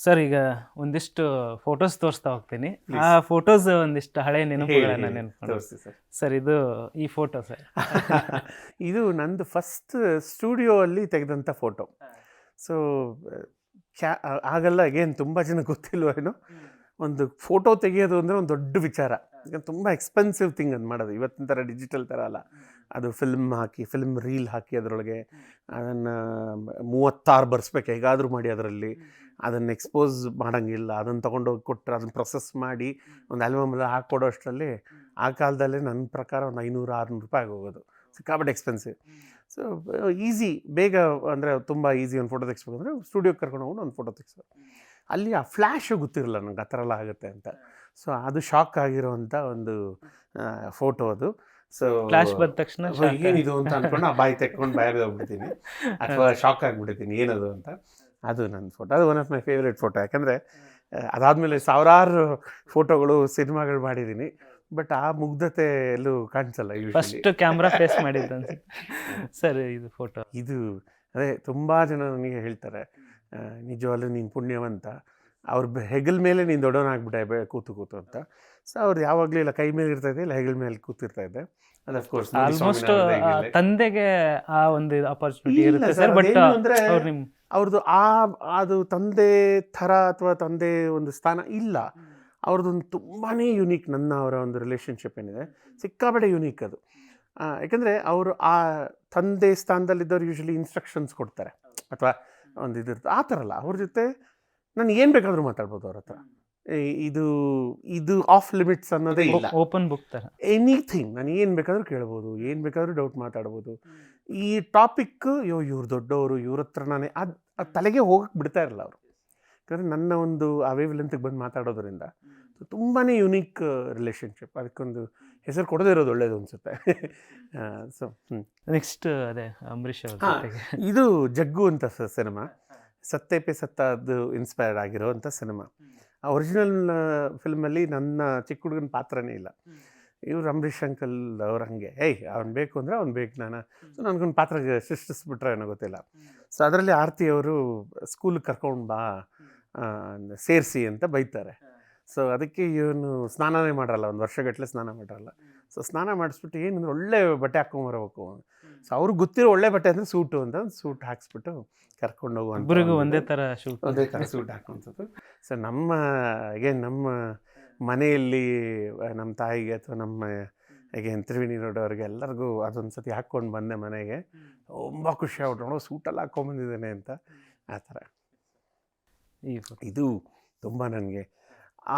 Sir ಈಗ ಒಂದಿಷ್ಟು photos ತೋರಿಸ್ತಾ ಹೋಗ್ತೀನಿ. ಆ ಫೋಟೋಸ್ ಒಂದಿಷ್ಟು ಹಳೆ ನೆನಪುಗಳನ್ನ ನೆನಪು ಸರ್ ಸರ್ ಇದು ಈ ಫೋಟೋ ಸರ್ ಇದು ನಂದು ಫಸ್ಟ್ ಸ್ಟುಡಿಯೋ ಅಲ್ಲಿ ತೆಗೆದಂಥ ಫೋಟೋ ಸೊ ಕ್ಯಾ ಆಗಲ್ಲ ಅಗೇನ್ ತುಂಬ ಜನ ಗೊತ್ತಿಲ್ವೇನೋ ಒಂದು ಫೋಟೋ ತೆಗೆಯೋದು ಅಂದರೆ ಒಂದು ದೊಡ್ಡ ವಿಚಾರ. ಈಗ ತುಂಬ ಎಕ್ಸ್ಪೆನ್ಸಿವ್ ಥಿಂಗ್ ಅದು ಮಾಡೋದು. ಇವತ್ತಿನ ಥರ ಡಿಜಿಟಲ್ ಥರ ಅಲ್ಲ. ಅದು ಫಿಲ್ಮ್ ಹಾಕಿ ಫಿಲ್ಮ್ ರೀಲ್ ಹಾಕಿ ಅದರೊಳಗೆ ಅದನ್ನು ಮೂವತ್ತಾರು ಬರ್ಸ್ಬೇಕು ಹೇಗಾದರೂ ಮಾಡಿ ಅದರಲ್ಲಿ. ಅದನ್ನು ಎಕ್ಸ್ಪೋಸ್ ಮಾಡೋಂಗಿಲ್ಲ. ಅದನ್ನು ತೊಗೊಂಡೋಗಿ ಕೊಟ್ಟರೆ ಅದನ್ನು ಪ್ರೊಸೆಸ್ ಮಾಡಿ ಒಂದು ಆಲ್ಬಮೆಲ್ಲ ಹಾಕ್ಕೊಡೋ ಅಷ್ಟರಲ್ಲಿ ಆ ಕಾಲದಲ್ಲೇ ನನ್ನ ಪ್ರಕಾರ ಒಂದು ಐನೂರು ಆರುನೂರು ರೂಪಾಯಿ ಆಗೋಗೋದು. ಸಿಕ್ಕಾಪಟ್ಟೆ ಎಕ್ಸ್ಪೆನ್ಸಿವ್ ಸೊ ಈಸಿ ಬೇಗ ಅಂದರೆ ತುಂಬ ಈಸಿ ಒಂದು ಫೋಟೋ ತೆಗಿಸ್ಬೇಕು ಅಂದರೆ ಸ್ಟುಡಿಯೋಗೆ ಕರ್ಕೊಂಡು ಹೋಗಿ ಒಂದು ಫೋಟೋ ತೆಗಿಸ್ಬೇಕು. ಅಲ್ಲಿ ಆ ಫ್ಲ್ಯಾಶು ಗೊತ್ತಿರಲ್ಲ ನನಗೆ ಆ ಥರ ಎಲ್ಲ ಆಗುತ್ತೆ ಅಂತ. ಸೊ ಅದು ಶಾಕ್ ಆಗಿರೋವಂಥ ಒಂದು ಫೋಟೋ ಅದು. ಸೊ ಕ್ಲಾಶ್ ಬಂದ ತಕ್ಷಣ ಏನಿದು ಅಂತ ಅನ್ಕೊಂಡು ಆ ಬಾಯಿ ತೆಕ್ಕೊಂಡು ಬಾಯಿ ಹೋಗ್ಬಿಡ್ತೀನಿ. ಅಥವಾ ಶಾಕ್ ಆಗಿಬಿಡ್ತೀನಿ ಏನದು ಅಂತ. ಅದು ನನ್ನ ಫೋಟೋ ಅದು one of my favourite photo ಯಾಕಂದರೆ ಅದಾದಮೇಲೆ ಸಾವಿರಾರು ಫೋಟೋಗಳು ಸಿನಿಮಾಗಳು ಮಾಡಿದ್ದೀನಿ ಬಟ್ ಆ ಮುಗ್ಧತೆ ಎಲ್ಲೂ ಕಾಣಿಸಲ್ಲ ಫಸ್ಟ್ ಕ್ಯಾಮ್ರಾ ಫೇಸ್ ಮಾಡಿದ್ದು ಅಂತ ಸರ್ ಇದು ಫೋಟೋ ಇದು ಅದೇ ತುಂಬ ಜನ ನನಗೆ ಹೇಳ್ತಾರೆ. ನಿಜವಾಗ್ಲೂ ನೀನು ಪುಣ್ಯವಂತ. ಅವ್ರ ಹೆಗಲ್ ಮೇಲೆ ನೀನು ದೊಡ್ಡವನಾಗ್ಬಿಟ್ಟೆ ಬೇ ಕೂತು ಕೂತು ಅಂತ. ಸೊ ಅವ್ರು ಯಾವಾಗಲೂ ಇಲ್ಲ ಕೈ ಮೇಲೆ ಇರ್ತಾ ಇದ್ದೆ ಇಲ್ಲ ಹೆಗಲ್ ಮೇಲೆ ಕೂತಿರ್ತಾ ಇದ್ದೆ. ಅದು ಅಫ್ಕೋರ್ಸ್ ಆಲ್ಮೋಸ್ಟ್ ತಂದೆಗೆ ಆ ಒಂದು ಅಪರ್ಚುನಿಟಿ ಇರುತ್ತೆ ಸರ್ ಬಟ್ ಅವ್ರದ್ದು ಆ ಅದು ತಂದೆ ಥರ ಅಥವಾ ತಂದೆ ಒಂದು ಸ್ಥಾನ ಇಲ್ಲ. ಅವ್ರದ್ದೊಂದು ತುಂಬಾ ಯುನೀಕ್ ನನ್ನ ಅವರ ಒಂದು ರಿಲೇಷನ್ಶಿಪ್ ಏನಿದೆ. ಸಿಕ್ಕಾಪಟ್ಟೆ ಯುನೀಕ್ ಅದು. ಆ, ಯಾಕಂದರೆ ಅವರು ಆ ತಂದೆ ಸ್ಥಾನದಲ್ಲಿದ್ದವ್ರು ಯೂಶಲಿ ಇನ್ಸ್ಟ್ರಕ್ಷನ್ಸ್ ಕೊಡ್ತಾರೆ. ಅಥವಾ ಒಂದು ಇದಿರುತ್ತೆ ಆ ಥರ ಅಲ್ಲ ಅವ್ರ ಜೊತೆ ನಾನು ಏನು ಬೇಕಾದರೂ ಮಾತಾಡ್ಬೋದು ಅವ್ರ ಹತ್ರ. ಇದು ಇದು ಆಫ್ ಲಿಮಿಟ್ಸ್ ಅನ್ನೋದೇ ಇಲ್ಲ. ಓಪನ್ ಬುಕ್ ತರ. ಎನಿಥಿಂಗ್ ನಾನು ಏನು ಬೇಕಾದರೂ ಕೇಳ್ಬೋದು ಏನು ಬೇಕಾದರೂ ಡೌಟ್ ಮಾತಾಡ್ಬೋದು. ಈ ಟಾಪಿಕ್ ಅಯ್ಯೋ ಇವ್ರು ದೊಡ್ಡವರು ಇವ್ರ ಹತ್ರ ನಾನೇ ಅದು ತಲೆಗೆ ಹೋಗಕ್ಕೆ ಬಿಡ್ತಾ ಇರಲ್ಲ ಅವರು. ಯಾಕಂದರೆ ನನ್ನ ಒಂದು ಆ ವೇವ್ ಲೆಂತ್ಗೆ ಬಂದು ಮಾತಾಡೋದ್ರಿಂದ ತುಂಬಾ ಯುನೀಕ್ ರಿಲೇಷನ್ಶಿಪ್ ಅದಕ್ಕೊಂದು ಹೆಸರು ಕೊಡದೇ ಇರೋದು ಒಳ್ಳೇದು ಅನಿಸುತ್ತೆ. ಸೊ ನೆಕ್ಸ್ಟ್ ಅದೇ ಅಂಬರೀಷ್ ಇದು ಜಗ್ಗು ಅಂತ ಸಿನಿಮಾ. ಸತ್ತೆ ಪೆ ಅದು ಇನ್ಸ್ಪೈರ್ಡ್ ಆಗಿರೋವಂಥ ಸಿನಿಮಾ. ಆ ಒರಿಜಿನಲ್ ಫಿಲ್ಮಲ್ಲಿ ನನ್ನ ಚಿಕ್ಕ ಹುಡುಗನ ಪಾತ್ರನೇ ಇಲ್ಲ. ಇವ್ರು ಅಂಬರೀಷ್ ಅಂಕಲ್ ಅವ್ರು ಹಂಗೆ. ಏಯ್ ಅವ್ನು ಬೇಕು ಅಂದರೆ ಅವ್ನು ಬೇಕು ನಾನು. ಸೊ ನನಗೊಂದು ಪಾತ್ರ ಸೃಷ್ಟಿಸ್ಬಿಟ್ರೆ ಏನೋ ಗೊತ್ತಿಲ್ಲ. ಸೊ ಅದರಲ್ಲಿ ಆರತಿ ಅವರು ಸ್ಕೂಲಿಗೆ ಕರ್ಕೊಂಡು ಬಾ ಸೇರಿಸಿ ಅಂತ ಬೈತಾರೆ. ಸೊ ಅದಕ್ಕೆ ಇವನು ಸ್ನಾನನೇ ಮಾಡಲ್ಲ ಒಂದು ವರ್ಷಗಟ್ಟಲೆ ಸ್ನಾನ ಮಾಡಿರಲ್ಲ. ಸೊ ಸ್ನಾನ ಮಾಡಿಸ್ಬಿಟ್ಟು ಏನಂದ್ರೆ ಒಳ್ಳೆ ಬಟ್ಟೆ ಹಾಕೊಂಬರ್ಬೇಕು ಸೊ ಅವ್ರಿಗೆ ಗೊತ್ತಿರೋ ಒಳ್ಳೆ ಬಟ್ಟೆ ಅಂದರೆ ಸೂಟು ಅಂತ ಒಂದು ಸೂಟ್ ಹಾಕ್ಸ್ಬಿಟ್ಟು ಕರ್ಕೊಂಡು ಹೋಗುವಂಥ ಇಬ್ಬರಿಗೂ ಒಂದೇ ತರ ಶೂಟ್ ಒಂದೇ ಥರ ಸೂಟ್ ಹಾಕುವಂಥದ್ದು. ಸೊ ನಮ್ಮ ಅಗೇನ್ ನಮ್ಮ ಮನೆಯಲ್ಲಿ ನಮ್ಮ ತಾಯಿಗೆ ಅಥವಾ ನಮ್ಮ ಅಗೇನ್ ತ್ರಿವೇಣಿ ನೋಡೋರಿಗೆ ಎಲ್ಲರಿಗೂ ಅದೊಂದು ಸತಿ ಹಾಕ್ಕೊಂಡು ಬಂದೆ ಮನೆಗೆ. ತುಂಬ ಖುಷಿ ಆಗ್ಬಿಟ್ಟು ಸೂಟಲ್ಲಿ ಹಾಕ್ಕೊಂಬಂದಿದ್ದೇನೆ ಅಂತ. ಆ ಥರ. ಇದು ತುಂಬ ನನಗೆ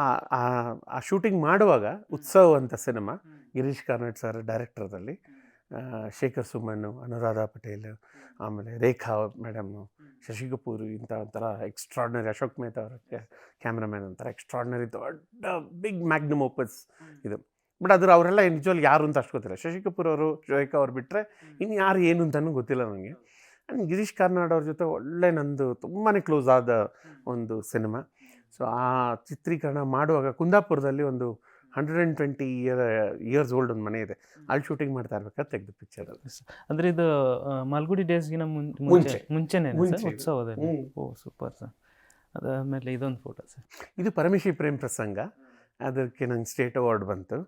ಆ ಶೂಟಿಂಗ್ ಮಾಡುವಾಗ ಉತ್ಸವ ಅಂತ ಸಿನಿಮಾ ಗಿರೀಶ್ ಕಾರ್ನಾಡ್ ಸರ್ ಡೈರೆಕ್ಟರ್ದಲ್ಲಿ ಶೇಖರ್ ಸುಮನ್ ಅನುರಾಧ ಪಟೇಲ್ ಆಮೇಲೆ ರೇಖಾ ಮೇಡಮ್ಮು ಶಶಿ ಕಪೂರ್ ಇಂಥ ಒಂಥರ ಎಕ್ಸ್ಟ್ರಾಡ್ನರಿ ಅಶೋಕ್ ಮೆಹ್ತಾ ಅವರ ಕ್ಯಾಮ್ರಾಮ್ಯಾನ್ ಅಂತಾರೆ ಎಕ್ಸ್ಟ್ರಾಡ್ನರಿ ದೊಡ್ಡ ಬಿಗ್ ಮ್ಯಾಗ್ನಮ್ ಓಪಸ್ ಇದು. ಬಟ್ ಅದ್ರ ಅವರೆಲ್ಲ ನಿಜವಾಗ್ಲೂ ಯಾರು ಅಂತ ಅಷ್ಟು ಗೊತ್ತಿಲ್ಲ. ಶಶಿ ಕಪೂರ್ ಅವರು ರೇಖಾ ಅವ್ರು ಬಿಟ್ಟರೆ ಇನ್ನು ಯಾರು ಏನು ಅಂತಲೂ ಗೊತ್ತಿಲ್ಲ ನನಗೆ. ಆ್ಯಂಡ್ ಗಿರೀಶ್ ಕಾರ್ನಾಡ್ ಅವ್ರ ಜೊತೆ ಒಳ್ಳೆ ನಂದು ತುಂಬಾ ಕ್ಲೋಸ್ ಆದ ಒಂದು ಸಿನಿಮಾ. ಸೊ ಆ ಚಿತ್ರೀಕರಣ ಮಾಡುವಾಗ ಕುಂದಾಪುರದಲ್ಲಿ ಒಂದು hundred and twenty year years old ಒಂದು ಮನೆ ಇದೆ. ಅಲ್ಲಿ ಶೂಟಿಂಗ್ ಮಾಡ್ತಾ ಇರ್ಬೇಕಾದ್ರೆ ತೆಗೆದು ಪಿಕ್ಚರ್ ಅಂದರೆ ಅಂದ್ರೆ ಇದು ಮಾಲ್ಗುಡಿ ಡೇಸ್ಗಿನ ಮುಂಚೆ ಮುಂಚೆನೇ. ಉತ್ಸವದಲ್ಲಿ. ಓ ಸೂಪರ್ ಸರ್ ಅದಾದಮೇಲೆ ಇದೊಂದು ಫೋಟೋ ಸರ್. ಇದು ಪರಮೇಶಿ ಪ್ರೇಮ್ ಪ್ರಸಂಗ. ಅದಕ್ಕೆ ನಂಗೆ ಸ್ಟೇಟ್ ಅವಾರ್ಡ್ ಬಂತು.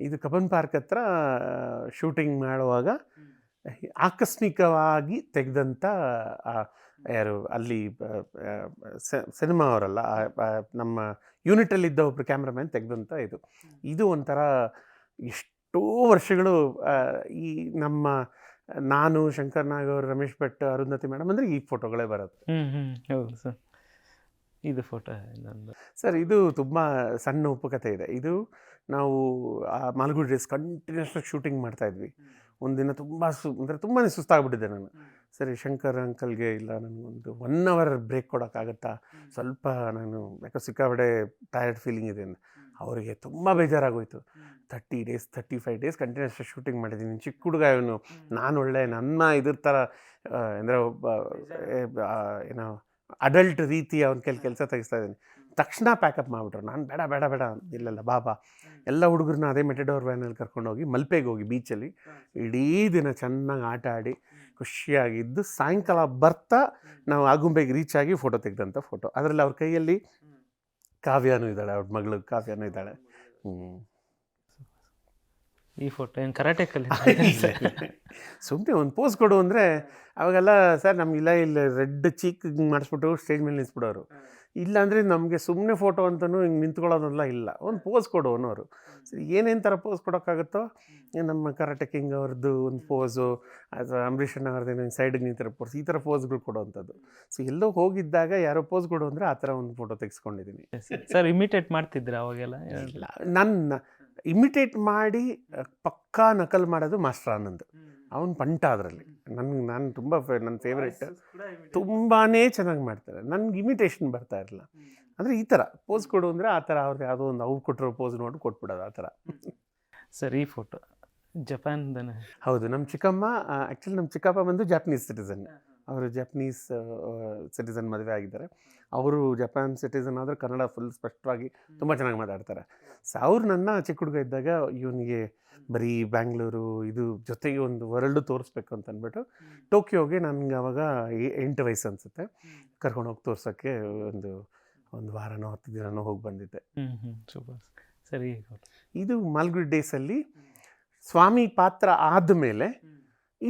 ಇದು ಕಬನ್ ಪಾರ್ಕ್ ಹತ್ರ ಶೂಟಿಂಗ್ ಮಾಡುವಾಗ ಆಕಸ್ಮಿಕವಾಗಿ ತೆಗೆದಂಥ ಯಾರು ಅಲ್ಲಿ ಸಿನಿಮಾ ಅವರಲ್ಲ ನಮ್ಮ ಯೂನಿಟಲ್ಲಿ ನಮ್ಮ ಯೂನಿಟಲ್ಲಿದ್ದ ಒಬ್ಬರು ಕ್ಯಾಮ್ರಾಮ್ಯಾನ್ ತೆಗೆದಂಥ ಇದು. ಇದು ಒಂಥರ ಎಷ್ಟೋ ವರ್ಷಗಳು ಈ ನಮ್ಮ ನಾನು ಶಂಕರ್ ನಾಗ್ ಅವರು ರಮೇಶ್ ಭಟ್ ಅರುಂಧತಿ ಮೇಡಮ್ ಅಂದರೆ ಈ ಫೋಟೋಗಳೇ ಬರುತ್ತೆ ಹೌದು ಸರ್ ಇದು ಫೋಟೋ ಸರ್ ಇದು ತುಂಬ ಸಣ್ಣ ಉಪಕಥೆ ಇದೆ. ಇದು ನಾವು ಆ ಮಾಲ್ಗುಡಿ ಡ್ರೆಸ್ ಕಂಟಿನ್ಯೂಸ್ ಶೂಟಿಂಗ್ ಮಾಡ್ತಾ ಇದ್ವಿ. ಒಂದಿನ ತುಂಬ ಸು ಅಂದರೆ ತುಂಬಾ ಸುಸ್ತಾಗ್ಬಿಟ್ಟಿದ್ದೆ ನಾನು. ಸರಿ ಶಂಕರ್ ಅಂಕಲ್ಗೆ ಇಲ್ಲ ನನಗೊಂದು ಒನ್ ಅವರ್ ಬ್ರೇಕ್ ಕೊಡೋಕ್ಕಾಗತ್ತಾ? ಸ್ವಲ್ಪ ನಾನು ಯಾಕೋ ಸಿಕ್ಕಾಪಡೆ ಟಯರ್ಡ್ ಫೀಲಿಂಗ್ ಇದೆ. ಅವರಿಗೆ ತುಂಬ ಬೇಜಾರಾಗೋಯ್ತು. Thirty days thirty five days continuous shooting ಮಾಡಿದ್ದೀನಿ ಚಿಕ್ಕ ಹುಡುಗ ಇವನು. ನಾನು ಒಳ್ಳೆ ನನ್ನ ಇದ್ರ ಥರ ಅಂದರೆ ಒಬ್ಬ ಏನೋ ಅಡಲ್ಟ್ ರೀತಿ ಅವ್ನ ಕೆಲ ಕೆಲಸ ತೆಗಿಸ್ತಾ ಇದ್ದೀನಿ. ತಕ್ಷಣ ಪ್ಯಾಕಪ್ ಮಾಡಿಬಿಟ್ರು. ನಾನು ಬೇಡ ಬೇಡ ಬೇಡ ಇಲ್ಲಲ್ಲ ಬಾಬಾ ಎಲ್ಲ ಹುಡುಗರನ್ನ ಅದೇ ಮೆಟೆಡೋರ್ ವ್ಯಾನಲ್ಲಿ ಕರ್ಕೊಂಡೋಗಿ ಮಲ್ಪೆಗೆ ಹೋಗಿ ಬೀಚಲ್ಲಿ ಇಡೀ ದಿನ ಚೆನ್ನಾಗಿ ಆಟ ಆಡಿ ಖುಷಿಯಾಗಿದ್ದು ಸಾಯಂಕಾಲ ಬರ್ತಾ ನಾವು ಆಗುಂಬೆಗೆ ರೀಚ್ ಆಗಿ ಫೋಟೋ ತೆಗೆದಂಥ ಫೋಟೋ ಅದರಲ್ಲಿ ಅವ್ರ ಕೈಯಲ್ಲಿ ಕಾವ್ಯನೂ ಇದ್ದಾಳೆ ಅವ್ರ ಮಗಳು ಕಾವ್ಯನೂ ಇದ್ದಾಳೆ. ಹ್ಞೂ ಈ ಫೋಟೋ ಏನು ಕರಾಟೆ ಕಲಿ ಸುಮ್ಮನೆ ಒಂದು ಪೋಸ್ ಕೊಡು ಅಂದರೆ ಅವಾಗೆಲ್ಲ ಸರ್ ನಮಗಿಲ್ಲ ಇಲ್ಲ ರೆಡ್ ಚೀಕ್ ಮಾಡಿಸ್ಬಿಟ್ಟು ಸ್ಟೇಜ್ ಮೇಲೆ ನಿಲ್ಲಿಸ್ಬಿಡೋರು ಇಲ್ಲ ಅಂದರೆ ನಮಗೆ ಸುಮ್ಮನೆ ಫೋಟೋ ಅಂತಲೂ ಹಿಂಗೆ ನಿಂತ್ಕೊಳ್ಳೋದೆಲ್ಲ ಇಲ್ಲ. ಒಂದು ಪೋಸ್ ಕೊಡು ಅನ್ನೋರು. ಸರಿ ಏನೇನು ಥರ ಪೋಸ್ ಕೊಡೋಕ್ಕಾಗುತ್ತೋ? ನಮ್ಮ ಕರಾಟೆ ಕಿಂಗ್ ಅವ್ರದ್ದು ಒಂದು ಪೋಸು ಅಥವಾ ಅಂಬರೀಷ್ ಅಣ್ಣ ಅವ್ರದ್ದು ಸೈಡಿಗೆ ನಿಂತಿರೋ ಪೋಸ್ ಈ ಥರ ಪೋಸ್ಗಳು ಕೊಡೋವಂಥದ್ದು ಸೊ ಎಲ್ಲೋ ಹೋಗಿದ್ದಾಗ ಯಾರೋ ಪೋಸ್ ಕೊಡು ಅಂದರೆ ಆ ಥರ ಒಂದು ಫೋಟೋ ತೆಗೆಸ್ಕೊಂಡಿದ್ದೀನಿ. ಸರ್ ಇಮಿಟೇಟ್ ಮಾಡ್ತಿದ್ರೆ ಅವಾಗೆಲ್ಲ? ಇಲ್ಲ ನನ್ನ ಇಮಿಟೇಟ್ ಮಾಡಿ ಪಕ್ಕಾ ನಕಲ್ ಮಾಡೋದು ಮಾಸ್ಟರ್ ಆನಂದ್. ಅವನು ಪಂಟ ಅದರಲ್ಲಿ. ನನ್ಗೆ ನಾನು ತುಂಬ ನನ್ನ ಫೇವ್ರೇಟ್ ತುಂಬಾ ಚೆನ್ನಾಗಿ ಮಾಡ್ತಾರೆ. ನನಗೆ ಇಮಿಟೇಷನ್ ಬರ್ತಾ ಇರಲಿಲ್ಲ. ಅಂದರೆ ಈ ಥರ ಪೋಸ್ ಕೊಡು ಅಂದರೆ ಆ ಥರ ಅವ್ರದ್ದು ಯಾವುದೋ ಒಂದು ಅವ್ರು ಕೊಟ್ಟಿರೋ ಪೋಸ್ ನೋಡಿ ಕೊಟ್ಬಿಡೋದು ಆ ಥರ ಸರ್ ಈ ಫೋಟೋ ಜಪಾನ್ದನ. ಹೌದು ನಮ್ಮ ಚಿಕ್ಕಮ್ಮ ಆ್ಯಕ್ಚುಲಿ ನಮ್ಮ ಚಿಕ್ಕಪ್ಪ ಬಂದು ಜಾಪನೀಸ್ ಸಿಟಿಸನ್ ಅವರು ಜಪನೀಸ್ ಸಿಟಿಸನ್ ಮದುವೆ ಆಗಿದ್ದಾರೆ. ಅವರು ಜಪಾನ್ ಸಿಟಿಸನ್ ಆದರೆ ಕನ್ನಡ ಫುಲ್ ಸ್ಪಷ್ಟವಾಗಿ ತುಂಬ ಚೆನ್ನಾಗಿ ಮಾತಾಡ್ತಾರೆ. ಸೊ ಅವ್ರು ನನ್ನ ಚಿಕ್ಕ ಹುಡುಗ ಇದ್ದಾಗ ಇವನಿಗೆ ಬರೀ ಬ್ಯಾಂಗ್ಳೂರು ಇದು ಜೊತೆಗೆ ಒಂದು ವರ್ಲ್ಡು ತೋರಿಸ್ಬೇಕು ಅಂತ ಅಂದ್ಬಿಟ್ಟು ಟೋಕಿಯೋಗೆ ನನಗೆ ಅವಾಗ ಎ- ಎಂಟು ವಯಸ್ಸು ಅನಿಸುತ್ತೆ. ಕರ್ಕೊಂಡೋಗಿ ತೋರ್ಸೋಕ್ಕೆ ಒಂದು ಒಂದು ವಾರನೋ ಹತ್ತು ದಿನನೋ ಹೋಗಿ ಬಂದಿದ್ದೆ. ಸೂಪರ್ ಸರಿ. ಇದು ಮಾಲ್ಗುಡಿ ಡೇಸಲ್ಲಿ ಸ್ವಾಮಿ ಪಾತ್ರ ಆದಮೇಲೆ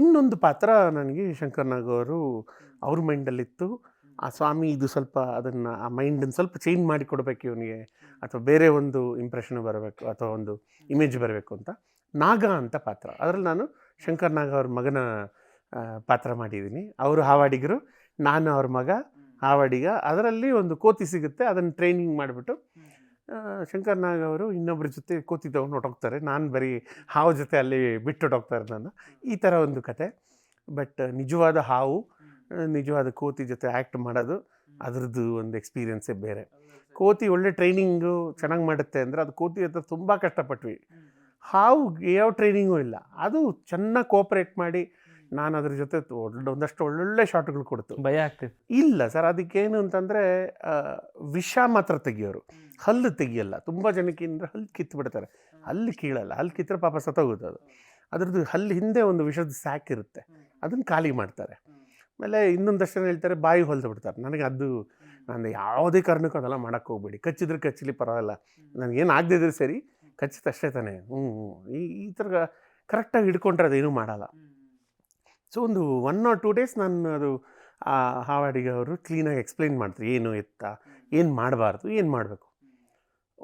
ಇನ್ನೊಂದು ಪಾತ್ರ ನನಗೆ ಶಂಕರ್ ನಾಗ್ ಅವರು ಅವ್ರ ಮೈಂಡಲ್ಲಿತ್ತು. ಆ ಸ್ವಾಮಿ ಇದು ಸ್ವಲ್ಪ ಅದನ್ನು, ಆ ಮೈಂಡನ್ನು ಸ್ವಲ್ಪ ಚೇಂಜ್ ಮಾಡಿ ಕೊಡಬೇಕು ಇವನಿಗೆ. ಅಥವಾ ಬೇರೆ ಒಂದು ಇಂಪ್ರೆಷನ್ ಬರಬೇಕು, ಅಥವಾ ಒಂದು ಇಮೇಜ್ ಬರಬೇಕು ಅಂತ. ನಾಗ ಅಂತ ಪಾತ್ರ. ಅದರಲ್ಲಿ ನಾನು ಶಂಕರ್ ನಾಗ ಅವ್ರ ಮಗನ ಪಾತ್ರ ಮಾಡಿದ್ದೀನಿ ಅವರು ಹಾವಾಡಿಗರು, ನಾನು ಅವ್ರ ಮಗ, ಹಾವಾಡಿಗ. ಅದರಲ್ಲಿ ಒಂದು ಕೋತಿ ಸಿಗುತ್ತೆ, ಅದನ್ನು ಟ್ರೈನಿಂಗ್ ಮಾಡಿಬಿಟ್ಟು ಶಂಕರ್ ನಾಗ್ ಅವರು ಇನ್ನೊಬ್ಬರ ಜೊತೆ ಕೋತಿ ತಗೊಂಡು ಹೊಟ್ಟೋಗ್ತಾರೆ ನಾನು ಬರೀ ಹಾವು ಜೊತೆ ಅಲ್ಲಿ ಬಿಟ್ಟು ಹೊಟ್ಟೋಗ್ತಾರೆ ನಾನು. ಈ ಥರ ಒಂದು ಕತೆ. ಬಟ್ ನಿಜವಾದ ಹಾವು ನಿಜವಾದ ಕೋತಿ ಜೊತೆ ಆ್ಯಕ್ಟ್ ಮಾಡೋದು ಅದರದ್ದು ಒಂದು ಎಕ್ಸ್ಪೀರಿಯೆನ್ಸೇ ಬೇರೆ. ಕೋತಿ ಒಳ್ಳೆ ಟ್ರೈನಿಂಗು ಚೆನ್ನಾಗಿ ಮಾಡುತ್ತೆ ಅಂದರೆ ಅದು ಕೋತಿ ಹತ್ರ ತುಂಬ ಕಷ್ಟಪಟ್ವಿ. ಹಾವು ಯಾವ ಟ್ರೈನಿಂಗೂ ಇಲ್ಲ. ಅದು ಚೆನ್ನಾಗಿ ಕೋಪ್ರೇಟ್ ಮಾಡಿ ನಾನು ಅದ್ರ ಜೊತೆ ಒಳ್ಳೆ ಒಂದಷ್ಟು ಒಳ್ಳೊಳ್ಳೆ ಶಾಟ್ಗಳು ಕೊಡ್ತು ಭಯ ಆಗ್ತಿತ್ತು. ಇಲ್ಲ ಸರ್ ಅದಕ್ಕೇನು ಅಂತಂದರೆ ವಿಷ ಮಾತ್ರ ತೆಗಿಯೋರು. ಹಲ್ಲು ತೆಗಿಯಲ್ಲ. ತುಂಬ ಜನಕ್ಕೆ ಅಂದರೆ ಹಲ್ಲು ಕಿತ್ತು ಬಿಡ್ತಾರೆ ಹಲ್ಲು ಕೀಳಲ್ಲ. ಹಲ್ಲು ಕಿತ್ತರೆ ಪಾಪ ಸತ್ತೋಗುತ್ತೆ ಅದು. ಅದ್ರದ್ದು ಹಲ್ಲು ಹಿಂದೆ ಒಂದು ವಿಷದ ಸ್ಯಾಕ್ ಇರುತ್ತೆ. ಅದನ್ನು ಖಾಲಿ ಮಾಡ್ತಾರೆ. ಆಮೇಲೆ ಇನ್ನೊಂದಷ್ಟು ಜನ ಹೇಳ್ತಾರೆ ಬಾಯಿ ಹೊಲ್ದು ಬಿಡ್ತಾರೆ. ನನಗೆ ಅದು ನಾನು ಯಾವುದೇ ಕಾರಣಕ್ಕೂ ಅದೆಲ್ಲ ಮಾಡೋಕ್ಕೆ ಹೋಗ್ಬೇಡಿ. ಕಚ್ಚಿದ್ರೆ ಕಚ್ಚಲಿ ಪರವಾಗಿಲ್ಲ. ನನಗೇನು ಆಗದಿದ್ರೆ ಸರಿ ಕಚ್ಚಿದ ಅಷ್ಟೇ ತಾನೇ. ಹ್ಞೂ ಹ್ಞೂ ಈ ಈ ಥರ ಕರೆಕ್ಟಾಗಿ ಹಿಡ್ಕೊಂಡ್ರೆ ಅದೇನೂ ಮಾಡಲ್ಲ. ಸೊ ಒಂದು ಒನ್ ಆರ್ ಟೂ ಡೇಸ್ ನಾನು ಅದು ಆ ಹಾವಾಡಿಗೆ ಅವರು ಕ್ಲೀನಾಗಿ ಎಕ್ಸ್ಪ್ಲೈನ್ ಮಾಡ್ತಾರೆ ಏನು ಎತ್ತ ಏನು ಮಾಡಬಾರ್ದು ಏನು ಮಾಡಬೇಕು.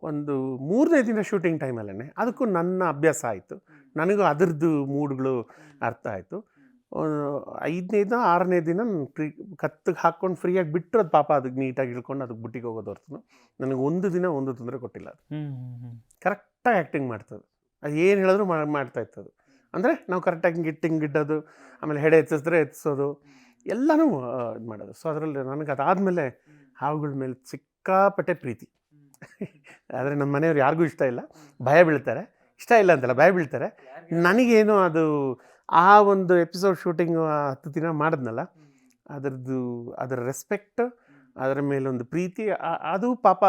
ಒಂದು ಮೂರನೇ ದಿನ ಶೂಟಿಂಗ್ ಟೈಮಲ್ಲೇ ಅದಕ್ಕೂ ನನ್ನ ಅಭ್ಯಾಸ ಆಯಿತು. ನನಗೂ ಅದರದ್ದು ಮೂಡ್ಗಳು ಅರ್ಥ ಆಯಿತು. ಐದನೇ ದಿನ ಆರನೇ ದಿನ ಫ್ರೀ ಕತ್ತಿಗೆ ಹಾಕ್ಕೊಂಡು ಫ್ರೀಯಾಗಿ ಬಿಟ್ಟರು ಅದು ಪಾಪ ಅದಕ್ಕೆ ನೀಟಾಗಿ ಇಳ್ಕೊಂಡು ಅದಕ್ಕೆ ಬುಟ್ಟಿಗೆ ಹೋಗೋದು ಹೊರ್ತು. ನನಗೆ ಒಂದು ದಿನ ಒಂದು ತೊಂದರೆ ಕೊಟ್ಟಿಲ್ಲ ಅದು. ಕರೆಕ್ಟಾಗಿ ಆ್ಯಕ್ಟಿಂಗ್ ಮಾಡ್ತದೆ. ಅದು ಏನು ಹೇಳಿದ್ರು ಮಾಡ್ತಾ ಇತ್ತದು ಅಂದರೆ ನಾವು ಕರೆಕ್ಟಾಗಿ ಹಿಂಗೆ ಹಿಂಗೆ ಇಡೋದು, ಆಮೇಲೆ ಹೆಡೆ ಎತ್ತಿಸಿದ್ರೆ ಎತ್ತಿಸೋದು, ಎಲ್ಲನೂ ಇದು ಮಾಡೋದು. ಸೊ ಅದರಲ್ಲಿ ನನಗೆ ಅದಾದಮೇಲೆ ಹಾವುಗಳ ಮೇಲೆ ಸಿಕ್ಕಾಪಟ್ಟೆ ಪ್ರೀತಿ. ಆದರೆ ನಮ್ಮ ಮನೆಯವ್ರು ಯಾರಿಗೂ ಇಷ್ಟ ಇಲ್ಲ. ಭಯ ಬೀಳ್ತಾರೆ. ಇಷ್ಟ ಇಲ್ಲ ಅಂತಲ್ಲ, ಭಯ ಬೀಳ್ತಾರೆ. ನನಗೇನು ಅದು, ಆ ಒಂದು ಎಪಿಸೋಡ್ ಶೂಟಿಂಗ್ ಹತ್ತು ದಿನ ಮಾಡಿದ್ನಲ್ಲ, ಅದರದ್ದು, ಅದರ ರೆಸ್ಪೆಕ್ಟ್ ಅದರ ಮೇಲೊಂದು ಪ್ರೀತಿ ಅದು ಪಾಪ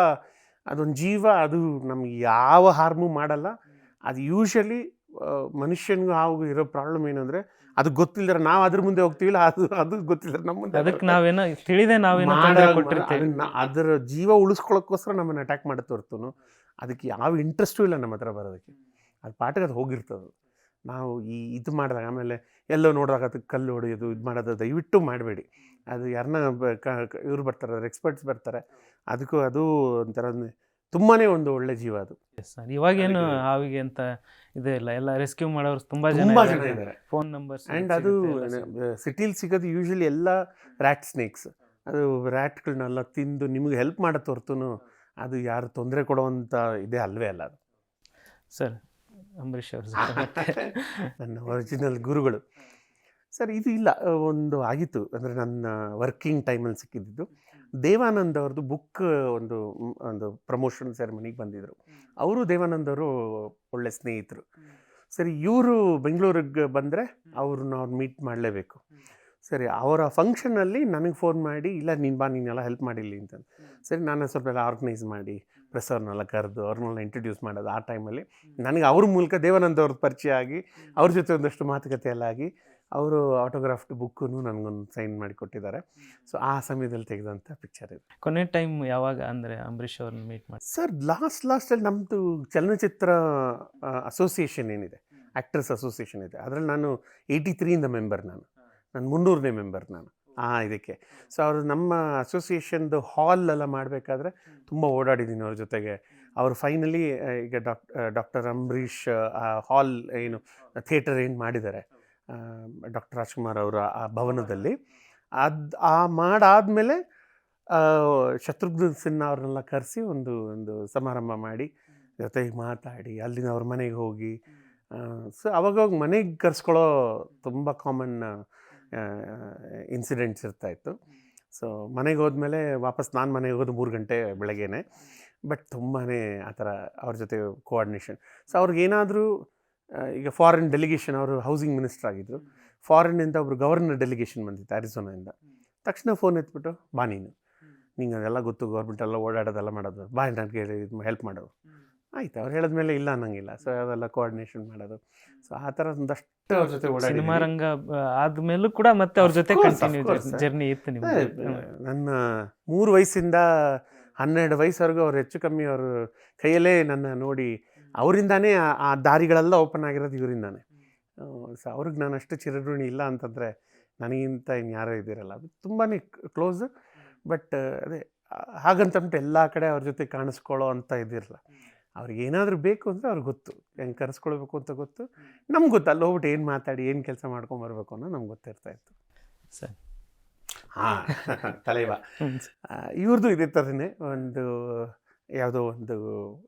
ಅದೊಂದು ಜೀವ, ಅದು ನಮ್ಗೆ ಯಾವ ಹಾರ್ಮು ಮಾಡಲ್ಲ. ಅದು ಯೂಶಲಿ ಮನುಷ್ಯನಿಗೂ ಹಾವು ಇರೋ ಪ್ರಾಬ್ಲಮ್ ಏನು ಅಂದರೆ ಅದು ಗೊತ್ತಿಲ್ಲದ್ರೆ ನಾವು ಅದ್ರ ಮುಂದೆ ಹೋಗ್ತೀವಿಲ್ಲ ಅದು ಅದು ಗೊತ್ತಿಲ್ಲ ನಮ್ಮ ಮುಂದೆ ಅದಕ್ಕೆ ನಾವೇನೋ ತಿಳಿದೆ ನಾವೇನೋ ಮಾಡ- ಅದರ ಜೀವ ಉಳಿಸ್ಕೊಳ್ಳೋಕ್ಕೋಸ್ಕರ ನಮ್ಮನ್ನು ಅಟ್ಯಾಕ್ ಮಾಡುತ್ತೆ ಹೊರ್ತು ಅದಕ್ಕೆ ಯಾವ ಇಂಟ್ರೆಸ್ಟೂ ಇಲ್ಲ ನಮ್ಮ ಹತ್ರ ಬರೋದಕ್ಕೆ. ಅದು ಪಾಠಕ್ಕೆ ಅದು ಹೋಗಿರ್ತದೆ. ನಾವು ಈ ಇದು ಮಾಡಿದಾಗ ಆಮೇಲೆ ಎಲ್ಲೋ ನೋಡಿದಾಗ ಅದಕ್ಕೆ ಕಲ್ಲು ಹೊಡೆಯೋದು ಇದು ಮಾಡೋದು ದಯವಿಟ್ಟು ಮಾಡಬೇಡಿ. ಅದು ಯಾರನ್ನ ಇವ್ರು ಬರ್ತಾರೆ ಅದ್ರ ಎಕ್ಸ್ಪರ್ಟ್ಸ್ ಬರ್ತಾರೆ. ಅದಕ್ಕೂ ಅದು ಒಂಥರ ತುಂಬಾ ಒಂದು ಒಳ್ಳೆ ಜೀವ ಅದು. ಸರ್ ಇವಾಗೇನು ಹಾವಿಗೆ ಅಂತ ಇದೇ ಇಲ್ಲ. ಎಲ್ಲ ರೆಸ್ಕ್ಯೂ ಮಾಡೋರು ತುಂಬಾ ಜನ ತುಂಬ ಜನ ಇದ್ದಾರೆ. ಫೋನ್ ನಂಬರ್ಸ್ ಆ್ಯಂಡ್ ಅದು ಸಿಟಿಲಿ ಸಿಗೋದು ಯೂಶಲಿ ಎಲ್ಲ ರ್ಯಾಟ್ ಸ್ನೇಕ್ಸ್ ಅದು ರ್ಯಾಟ್ಗಳನ್ನೆಲ್ಲ ತಿಂದು ನಿಮಗೆ ಹೆಲ್ಪ್ ಮಾಡೋ ಹೊರ್ತು ಅದು ಯಾರು ತೊಂದರೆ ಕೊಡುವಂಥ ಇದೆ ಅಲ್ವೇ ಅಲ್ಲ ಅದು. ಸರ್ ಅಂಬರೀಷ್ ಅವ್ರ ನನ್ನ ಒರಿಜಿನಲ್ ಗುರುಗಳು. ಸರ್ ಇದು ಇಲ್ಲ ಒಂದು ಆಗಿತ್ತು. ಅಂದರೆ ನನ್ನ ವರ್ಕಿಂಗ್ ಟೈಮಲ್ಲಿ ಸಿಕ್ಕಿದ್ದು. ದೇವಾನಂದ್ ಅವ್ರದ್ದು ಬುಕ್ ಒಂದು ಒಂದು ಪ್ರಮೋಷನ್ ಸೆರೆಮನಿಗೆ ಬಂದಿದ್ದರು ಅವರು ದೇವಾನಂದ ಅವರು ಒಳ್ಳೆ ಸ್ನೇಹಿತರು. ಸರಿ ಇವರು ಬೆಂಗಳೂರಿಗೆ ಬಂದರೆ ಅವ್ರನ್ನ ಅವ್ರು ಮೀಟ್ ಮಾಡಲೇಬೇಕು. ಸರಿ ಅವರ ಫಂಕ್ಷನಲ್ಲಿ ನನಗೆ ಫೋನ್ ಮಾಡಿ ಇಲ್ಲ ನೀನು ಬಾ ನೀನೆಲ್ಲ ಹೆಲ್ಪ್ ಮಾಡಿಲ್ಲ ಅಂತ. ಸರಿ ನಾನು ಸ್ವಲ್ಪ ಎಲ್ಲ ಆರ್ಗನೈಸ್ ಮಾಡಿ ಪ್ರೆಸ್ ಅವ್ರನ್ನೆಲ್ಲ ಕರೆದು ಅವ್ರನ್ನೆಲ್ಲ ಇಂಟ್ರೊಡ್ಯೂಸ್ ಮಾಡೋದು ಆ ಟೈಮಲ್ಲಿ ನನಗೆ ಅವ್ರ ಮೂಲಕ ದೇವಾನಂದ ಅವ್ರದ್ದು ಪರಿಚಯ ಆಗಿ ಅವ್ರ ಜೊತೆ ಒಂದಷ್ಟು ಮಾತುಕತೆ ಎಲ್ಲ ಆಗಿ ಅವರು ಆಟೋಗ್ರಾಫ್ಡ್ ಬುಕ್ಕೂ ನನಗೊಂದು ಸೈನ್ ಮಾಡಿ ಕೊಟ್ಟಿದ್ದಾರೆ. ಸೊ ಆ ಸಮಯದಲ್ಲಿ ತೆಗೆದಂಥ ಪಿಕ್ಚರ್ ಇದೆ. ಕೊನೆ ಟೈಮ್ ಯಾವಾಗ ಅಂದ್ರೆ ಅಂಬರೀಷ್ ಅವ್ರನ್ನ ಮೀಟ್ ಮಾಡಿ? ಸರ್ ಲಾಸ್ಟ್ ಲಾಸ್ಟಲ್ಲಿ ನಮ್ಮದು ಚಲನಚಿತ್ರ ಅಸೋಸಿಯೇಷನ್ ಏನಿದೆ? ಆ್ಯಕ್ಟ್ರೆಸ್ ಅಸೋಸಿಯೇಷನ್ ಇದೆ. ಅದರಲ್ಲಿ ನಾನು ಏಯ್ಟಿ ತ್ರೀಯಿಂದ ಮೆಂಬರ್ ನಾನು. ನಾನು ಮುನ್ನೂರನೇ ಮೆಂಬರ್ ನಾನು. ಆ ಇದಕ್ಕೆ. ಸೊ ಅವರು ನಮ್ಮ ಅಸೋಸಿಯೇಷನ್ದು ಹಾಲ್ ಎಲ್ಲ ಮಾಡಬೇಕಾದ್ರೆ ತುಂಬ ಓಡಾಡಿದ್ದೀನಿ ಅವ್ರ ಜೊತೆಗೆ. ಅವರು ಫೈನಲಿ ಈಗ ಡಾಕ್ ಡಾಕ್ಟರ್ ಅಂಬರೀಷ್ ಹಾಲ್ ಏನು ಥಿಯೇಟರ್ ಏನು ಮಾಡಿದ್ದಾರೆ. ಡಾಕ್ಟರ್ ರಾಜ್ಕುಮಾರ್ ಅವರ ಆ ಭವನದಲ್ಲಿ. ಅದು, ಆ ಮಾಡಾದಮೇಲೆ ಶತ್ರುಘ್ನ ಸಿನ್ಹಾ ಅವ್ರನ್ನೆಲ್ಲ ಕರೆಸಿ ಒಂದು ಒಂದು ಸಮಾರಂಭ ಮಾಡಿ, ಜೊತೆಗೆ ಮಾತಾಡಿ ಅಲ್ಲಿನ ಅವ್ರ ಮನೆಗೆ ಹೋಗಿ ಸೊ ಅವಾಗ ಮನೆಗೆ ಕರೆಸ್ಕೊಳ್ಳೋ ತುಂಬ ಕಾಮನ್ ಇನ್ಸಿಡೆಂಟ್ಸ್ ಇರ್ತಾಯಿತ್ತು ಸೊ ಮನೆಗೆ ಹೋದ್ಮೇಲೆ ವಾಪಸ್ ನಾನು ಮನೆಗೆ ಹೋದ ಮೂರು ಗಂಟೆ ಬೆಳಗ್ಗೆನೆ. ಬಟ್ ತುಂಬಾ ಆ ಥರ ಅವ್ರ ಜೊತೆ ಕೋಆರ್ಡಿನೇಷನ್. ಸೊ ಅವ್ರಿಗೇನಾದರೂ ಈಗ ಫಾರಿನ್ ಡೆಲಿಗೇಷನ್ ಅವರು ಹೌಸಿಂಗ್ ಮಿನಿಸ್ಟರ್ ಆಗಿದ್ದರು ಫಾರಿನ್ನಿಂದ ಒಬ್ಬರು ಗವರ್ನರ್ ಡೆಲಿಗೇಷನ್ ಬಂದಿತ್ತು ಅರಿಸೋನಾಯಿಂದ ತಕ್ಷಣ ಫೋನ್ ಎತ್ಬಿಟ್ಟು ಬಾ ನೀನು. ನಿಂಗೆ ಅದೆಲ್ಲ ಗೊತ್ತು ಗೌರ್ಮೆಂಟ್ ಎಲ್ಲ ಓಡಾಡೋದೆಲ್ಲ ಮಾಡೋದು. ಬಾ ನನಗೆ ಹೆಲ್ಪ್ ಮಾಡೋದು ಆಯ್ತು ಅವ್ರು ಹೇಳಿದ್ಮೇಲೆ ಇಲ್ಲ ಅನ್ನಂಗಿಲ್ಲ. ಸೊ ಅದೆಲ್ಲ ಕೋಆರ್ಡಿನೇಷನ್ ಮಾಡೋದು. ಸೊ ಆ ಥರ ಒಂದಷ್ಟು ಅವ್ರ ಜೊತೆ ಸಿನಿಮಾ ರಂಗ ಆದಮೇಲೂ ಕೂಡ ಮತ್ತೆ ಅವ್ರ ಜೊತೆ. ಜರ್ನಿ ಇತ್ತು ನನ್ನ ಮೂರು ವಯಸ್ಸಿಂದ ಹನ್ನೆರಡು ವಯಸ್ಸವರೆಗೂ ಅವ್ರು ಹೆಚ್ಚು ಕಮ್ಮಿ ಅವರು ಕೈಯಲ್ಲೇ ನನ್ನ ನೋಡಿ ಅವರಿಂದಾನೇ ಆ- ದಾರಿಗಳೆಲ್ಲ ಓಪನ್ ಆಗಿರೋದು ಇವರಿಂದಾನೆ. ಸೊ ಅವ್ರಿಗೆ ನಾನು ಅಷ್ಟು ಚಿರಋಣಿ ಇಲ್ಲ ಅಂತಂದರೆ ನನಗಿಂತ ಇನ್ನು ಯಾರೂ ಇದ್ದೀರಲ್ಲ ಅದು ತುಂಬಾ ಕ್ಲೋಸ್ ಬಟ್ ಅದೇ ಹಾಗಂತ ಹಾಗಂತಂದ್ಬಿಟ್ಟು ಎಲ್ಲ ಕಡೆ ಅವ್ರ ಜೊತೆ ಕಾಣಿಸ್ಕೊಳ್ಳೋ ಅಂತ ಇದಿರಲ್ಲ. ಅವ್ರಿಗೆ ಏನಾದರೂ ಬೇಕು ಅಂದರೆ ಅವ್ರಿಗೆ ಗೊತ್ತು. ಹೆಂಗೆ ಕರೆಸ್ಕೊಳ್ಬೇಕು ಅಂತ ಗೊತ್ತು. ನಮ್ಗೆ ಗೊತ್ತು. ಅಲ್ಲಿ ಹೋಗ್ಬಿಟ್ಟು ಏನು ಮಾತಾಡಿ ಏನು ಕೆಲಸ ಮಾಡ್ಕೊಂಬರ್ಬೇಕು ಅನ್ನೋ ನಮ್ಗೆ ಗೊತ್ತಿರ್ತಾ ಇತ್ತು. ಸರ್. ಹಾಂ ತಲೆವಾ. ಇವ್ರದ್ದು ಇದೇ ಥರನೇ ಒಂದು ಯಾವುದೋ ಒಂದು